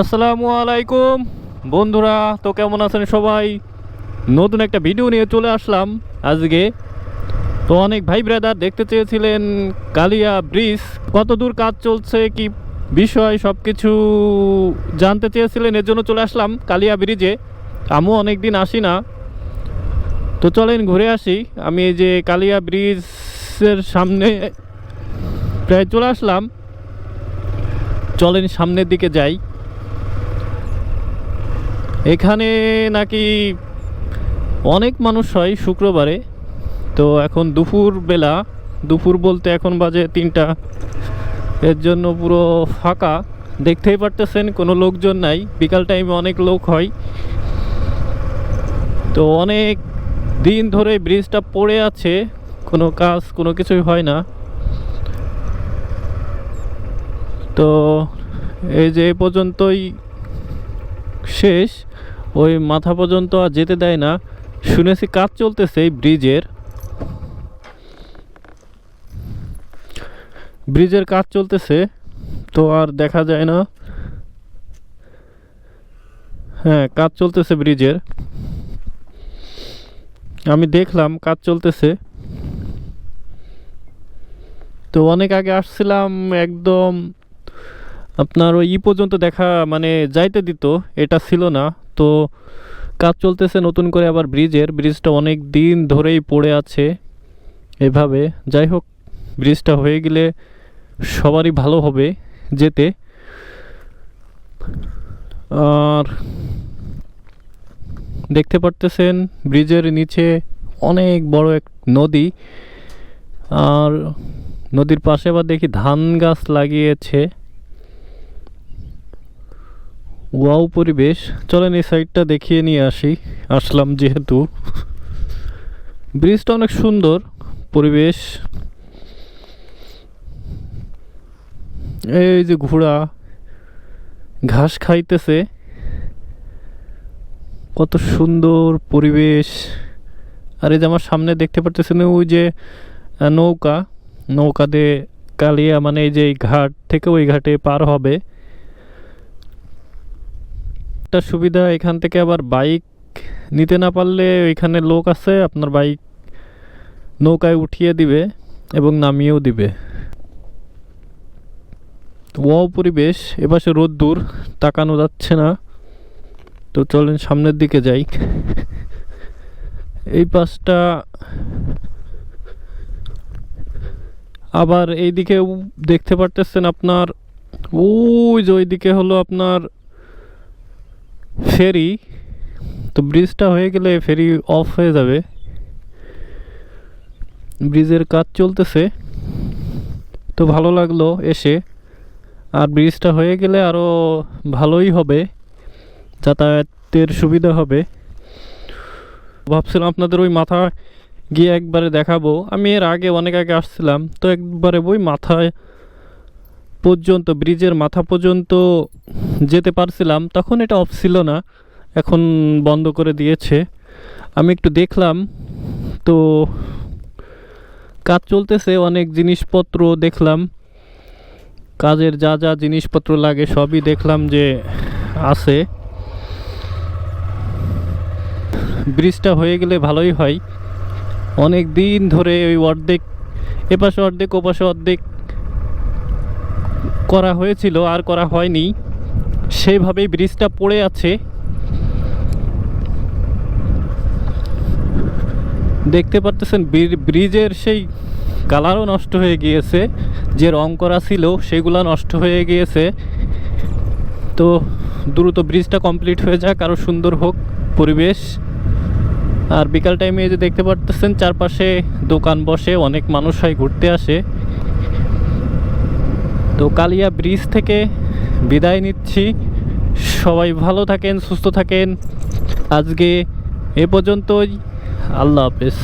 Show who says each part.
Speaker 1: আসসালামু আলাইকুম। বন্ধুরা, তো কেমন আছেন সবাই? নতুন একটা ভিডিও নিয়ে চলে আসলাম আজকে। তো অনেক ভাই ব্রাদার দেখতে চেয়েছিলেন কালিয়া ব্রিজ। কত দূর কাজ চলছে, কি বিষয় সব কিছু জানতে চেয়েছিলেন এর জন্য চলে আসলাম কালিয়া ব্রিজে। আমিও অনেক দিন আসি না। তো চলেন ঘুরে আসি। আমি এই যে কালিয়া ব্রিজের সামনে প্রায় চলে আসলাম। চলেন সামনের দিকে যাই। এখানে নাকি অনেক মানুষ হয় শুক্রবারে। তো এখন দুপুর বেলা দুপুর বলতে এখন বাজে তিনটা। এর জন্য পুরো ফাঁকা। দেখতেই পারতেছেন, কোনো লোকজন নাই। বিকাল টাইমে অনেক লোক হয়। তো অনেক দিন ধরে ব্রিজটা পড়ে আছে। কোনো কাজ, কোনো কিছুই হয় না। তো এই যে পর্যন্তই শেষ, ওই মাথা পর্যন্ত আর যেতে দেয় না। শুনেছি কাজ চলতেছে এই ব্রিজের। ব্রিজের কাজ চলতেছে, তো আর দেখা যায় না। হ্যাঁ কাজ চলতেছে ব্রিজের। আমি দেখলাম কাজ চলতেছে। তো অনেক আগে আসছিলাম একদম আপনার ওই ই পর্যন্ত দেখা মানে যাইতে দিত, এটা ছিল না। তো কাজ চলতেছে নতুন করে আবার ব্রিজের, ব্রিজটা অনেক দিন ধরেই পড়ে আছে এভাবে। যাই হোক, ব্রিজটা হয়ে গেলে সবারই ভালো হবে যেতে। আর দেখতে পারতেছেন ব্রিজের নিচে অনেক বড় এক নদী। আর নদীর পাশে আবার দেখি ধান গাছ লাগিয়েছে। ওয়াও পরিবেশ। চলেন এই সাইডটা দেখিয়ে নিয়ে আসি। আসলাম যেহেতু। ব্রিজটা অনেক সুন্দর পরিবেশ। এই যে ঘোড়া। ঘাস খাইতেছে। কত সুন্দর পরিবেশ। আর এই যে আমার সামনে দেখতে পারতেছেন ওই যে নৌকা। নৌকাতে কালিয়া মানে এই যে ঘাট থেকে ওই ঘাটে পার হবে। একটা সুবিধা, এখান থেকে আবার বাইক নিতে না পারলে ওইখানে লোক আছে, আপনার বাইক নৌকায় উঠিয়ে দিবে এবং নামিয়েও দিবে। ওয়াও পরিবেশ, এপাশে রোদ্দুর তাকানো যাচ্ছে না। তো চলেন সামনের দিকে যাই। এই পাশটা আবার এইদিকে দেখতে পারতেছেন আপনার, ওই যে ওইদিকে হলো আপনার ফেরি, তো ব্রিজটা হয়ে গেলে ফেরি অফ হয়ে যাবে। ব্রিজের কাজ চলতেছে। তো ভালো লাগল এসে। আর ব্রিজটা হয়ে গেলে আরও ভালোই হবে। যাতায়াতের সুবিধা হবে। ভাবছিলাম আপনাদের ওই মাথা গিয়ে একবারে দেখাবো। আমি এর আগে অনেক আগে আসছিলাম, তো একবারে ওই মাথায় পর্যন্ত, ব্রিজের মাথা পর্যন্ত যেতে পারছিলাম, তখন এটা অফ ছিল না, এখন বন্ধ করে দিয়েছে। আমি একটু দেখলাম, তো কাজ চলতেছে, অনেক জিনিসপত্র দেখলাম। কাজের যা যা জিনিসপত্র লাগে সবই দেখলাম যে আছে। ব্রিজটা হয়ে গেলে ভালোই হয়। অনেক দিন ধরে ওই অর্ধেক, এপাশে অর্ধেক, ওপাশে অর্ধেক করা হয়েছিল আর করা হয়নি, সেইভাবেই ব্রিজটা পড়ে আছে। দেখতে পারতেছেন ব্রিজের সেই কালারও নষ্ট হয়ে গিয়েছে, যে রং করা ছিল সেগুলো নষ্ট হয়ে গিয়েছে। তো দ্রুত ব্রিজটা কমপ্লিট হয়ে যাক আরও সুন্দর হোক পরিবেশ। আর বিকাল টাইমে যে দেখতে পারতেছেন, চারপাশে দোকান বসে, অনেক মানুষ হয় ঘুরতে আসে। তো কালিয়া ব্রিজ থেকে বিদায় নিচ্ছি। সবাই ভালো থাকেন, সুস্থ থাকেন। আজকে এ পর্যন্তই। আল্লাহ হাফেজ।